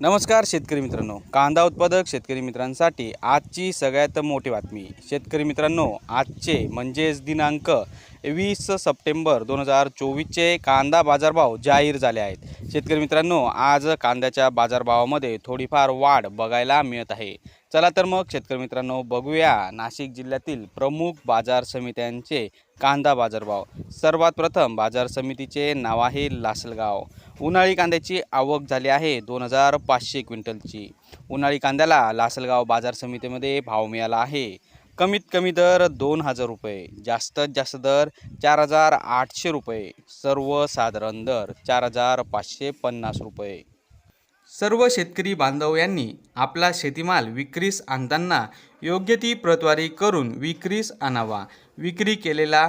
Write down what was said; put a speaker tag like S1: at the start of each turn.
S1: नमस्कार शेतकरी मित्रांनो. कांदा उत्पादक शेतकरी मित्रांसाठी आजची सगळ्यात मोठी बातमी. शेतकरी मित्रांनो आजचे म्हणजेच दिनांक वीस सप्टेंबर दोन हजार चोवीसचे कांदा बाजारभाव जाहीर झाले आहेत. शेतकरी मित्रांनो आज कांद्याच्या बाजारभावामध्ये थोडीफार वाढ बघायला मिळत आहे. चला तर मग शेतकरी मित्रांनो बघूया नाशिक जिल्ह्यातील प्रमुख बाजार समित्यांचे कांदा बाजारभाव. सर्वात प्रथम बाजार समितीचे नाव आहे लासलगाव. उन्हाळी कांद्याची आवक झाली आहे. दोन हजार पाचशे क्विंटलची. उन्हाळी कांद्याला लासलगाव बाजार समितीमध्ये भाव मिळाला आहे. कमीत कमी दर दोन हजार रुपये जास्तीत जास्त दर चार हजार आठशे रुपये सर्वसाधारण दर चार हजार पाचशे पन्नास रुपये. सर्व शेतकरी बांधव यांनी आपला शेतीमाल विक्रीस आणताना योग्य ती प्रतवारी करून विक्रीस आणावा. विक्री केलेला